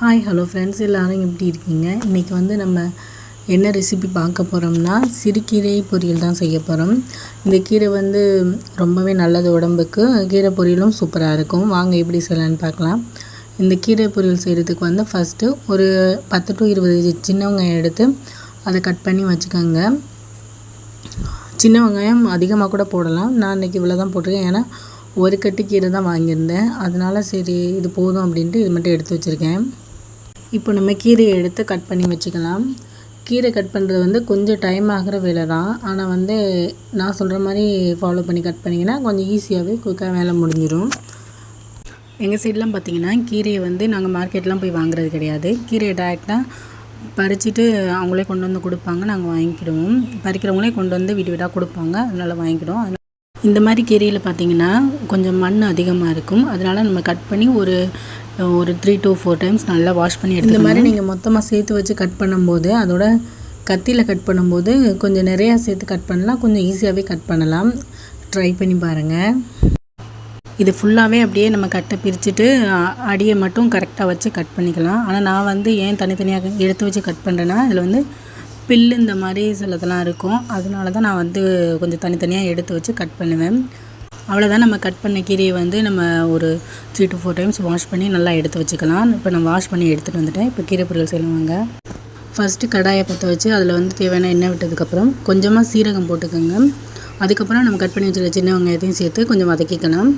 Hi hello friends எல்லோரும் எப்படி இருக்கீங்க? இன்றைக்கி வந்து நம்ம என்ன ரெசிபி பார்க்க போகிறோம்னா சிறுகீரை பொரியல் தான் செய்ய போகிறோம் இந்த கீரை வந்து ரொம்பவே நல்லது உடம்புக்கு. கீரை பொரியலும் சூப்பராக இருக்கும். வாங்க எப்படி செய்யலான்னு பார்க்கலாம். இந்த கீரை பொரியல் செய்கிறதுக்கு வந்து ஃபஸ்ட்டு ஒரு பத்து டு இருபது சின்ன வெங்காயம் எடுத்து அதை கட் பண்ணி வச்சுக்கோங்க. சின்ன வெங்காயம் அதிகமாக கூட போடலாம். நான் இன்றைக்கி இவ்வளோ தான் போட்டிருக்கேன். ஏன்னா ஒரு கட்டு கீரை தான் வாங்கியிருந்தேன். அதனால் சரி இது போதும் அப்படின்ட்டு இது மட்டும் எடுத்து வச்சுருக்கேன். இப்போ நம்ம கீரையை எடுத்து கட் பண்ணி வச்சுக்கலாம். கீரை கட் பண்ணுறது வந்து கொஞ்சம் டைம் ஆகிற வேலை தான். ஆனால் வந்து நான் சொல்கிற மாதிரி ஃபாலோ பண்ணி கட் பண்ணிங்கன்னா கொஞ்சம் ஈஸியாகவே குயிக்காக வேலை முடிஞ்சிடும் எங்கள் சைட்லாம் பார்த்திங்கன்னா கீரையை வந்து நாங்கள் மார்க்கெட்லாம் போய் வாங்குறது கிடையாது. கீரையை டேரெக்டாக பறிச்சுட்டு அவங்களே கொண்டு வந்து கொடுப்பாங்க. நாங்கள் வாங்கிக்கிடுவோம். பறிக்கிறவங்களே கொண்டு வந்து வீடு வீடாக கொடுப்பாங்க. அதனால் வாங்கிக்கிடுவோம். இந்த மாதிரி கீரையில் பார்த்திங்கன்னா கொஞ்சம் மண் அதிகமாக இருக்கும். அதனால் நம்ம கட் பண்ணி ஒரு ஒரு த்ரீ டு ஃபோர் டைம்ஸ் நல்லா வாஷ் பண்ணி எடுத்து இந்த மாதிரி நீங்கள் மொத்தமாக சேர்த்து வச்சு கட் பண்ணும்போது அதோட கத்தியில் கட் பண்ணும்போது கொஞ்சம் நிறையா சேர்த்து கட் பண்ணலாம். கொஞ்சம் ஈஸியாகவே கட் பண்ணலாம். ட்ரை பண்ணி பாருங்கள் இது ஃபுல்லாகவே அப்படியே நம்ம கட்டை பிரிச்சுட்டு அடியை மட்டும் கரெக்டாக வச்சு கட் பண்ணிக்கலாம். ஆனால் நான் வந்து ஏன் தனித்தனியாக எடுத்து வச்சு கட் பண்ணுறேன்னா இதில் வந்து பில்லு இந்த மாதிரி சிலதெல்லாம் இருக்கும். அதனால தான் நான் வந்து கொஞ்சம் தனித்தனியாக எடுத்து வச்சு கட் பண்ணுவேன். அவ்வளோதான் நம்ம கட் பண்ண கீரையை வந்து நம்ம ஒரு three to four times wash பண்ணி நல்லா எடுத்து வச்சுக்கலாம். இப்போ நான் வாஷ் பண்ணி எடுத்துகிட்டு வந்துட்டேன். இப்போ கீரை பொருள் செய்வாங்க ஃபஸ்ட்டு கடாயை பற்ற வச்சு அதில் வந்து தேவையான எண்ணெய் விட்டதுக்கப்புறம் கொஞ்சமாக சீரகம் போட்டுக்கோங்க. அதுக்கப்புறம் நம்ம கட் பண்ணி வச்சுருக்க சின்ன வெங்காயத்தையும் சேர்த்து கொஞ்சம் வதக்கிக்கலாம்.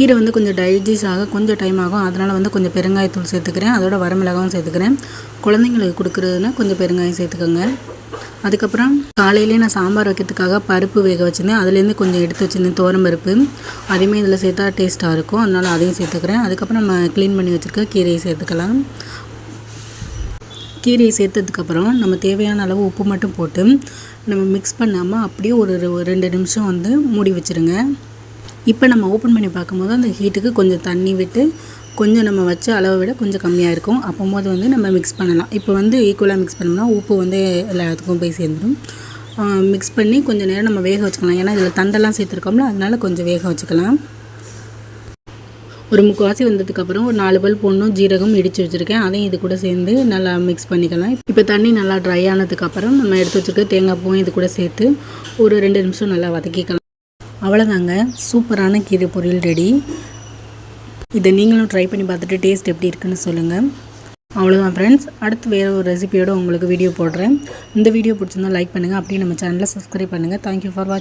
கீரை வந்து கொஞ்சம் டைஜஸ்ட் ஆக கொஞ்சம் டைம் ஆகும். அதனால் வந்து கொஞ்சம் பெருங்காயத்தூள் சேர்த்துக்கிறேன். அதோட வரமிளகாவும் சேர்த்துக்கிறேன். குழந்தைங்களுக்கு கொடுக்குறதுனா கொஞ்சம் பெருங்காயம் சேர்த்துக்கோங்க. அதுக்கப்புறம் காலையிலே நான் சாம்பார் வைக்கிறதுக்காக பருப்பு வேக வச்சுருந்தேன். அதுலேருந்து கொஞ்சம் எடுத்து வச்சுருந்தேன் தோரம் பருப்பு. அதையுமே இதில் சேர்த்தா டேஸ்ட்டாக இருக்கும். அதனால் அதையும் சேர்த்துக்கிறேன். அதுக்கப்புறம் நம்ம க்ளீன் பண்ணி வச்சுருக்க கீரையை சேர்த்துக்கலாம். கீரையை சேர்த்ததுக்கப்புறம் நம்ம தேவையான அளவு உப்பு மட்டும் போட்டு நம்ம மிக்ஸ் பண்ணாமல் அப்படியே ஒரு ரெண்டு நிமிஷம் வந்து மூடி வச்சுருங்க. இப்போ நம்ம ஓப்பன் பண்ணி பார்க்கும்போது அந்த ஹீட்டுக்கு கொஞ்சம் தண்ணி விட்டு கொஞ்சம் நம்ம வச்ச அளவை விட கொஞ்சம் கம்மியாக இருக்கும். அப்போம்போது வந்து நம்ம மிக்ஸ் பண்ணலாம். இப்போ வந்து ஈக்குவலாக மிக்ஸ் பண்ணோம்னா உப்பு வந்து எல்லாத்துக்கும் போய் சேர்ந்துடும் மிக்ஸ் பண்ணி கொஞ்சம் நேரம் நம்ம வேக வச்சுக்கலாம். ஏன்னா இதில் தண்டெல்லாம் சேர்த்துருக்கோம்ல அதனால் கொஞ்சம் வேக வச்சுக்கலாம். ஒரு முக்கால்வாசி வந்ததுக்கப்புறம் ஒரு நாலு பல் பொண்ணும் ஜீரகம் இடித்து வச்சுருக்கேன். அதையும் இது கூட சேர்ந்து நல்லா மிக்ஸ் பண்ணிக்கலாம். இப்போ தண்ணி நல்லா ட்ரை ஆனதுக்கப்புறம் நம்ம எடுத்து வச்சுருக்க தேங்காய் பூவும் இது கூட சேர்த்து ஒரு ரெண்டு நிமிஷம் நல்லா வதக்கிக்கலாம். அவ்வளோதாங்க சூப்பரான கீரை பொரியல் ரெடி. இதை நீங்களும் ட்ரை பண்ணி பார்த்துட்டு டேஸ்ட் எப்படி இருக்குன்னு சொல்லுங்கள் அவ்வளோதான் ஃப்ரெண்ட்ஸ் அடுத்து வேறு ஒரு ரெசிபியோடு உங்களுக்கு வீடியோ போடுறேன். இந்த வீடியோ பிடிச்சிருந்தா லைக் பண்ணுங்கள் அப்படியே நம்ம சேனலை சப்ஸ்கிரைப் பண்ணுங்கள் தேங்க்யூ ஃபார் வாட்சிங்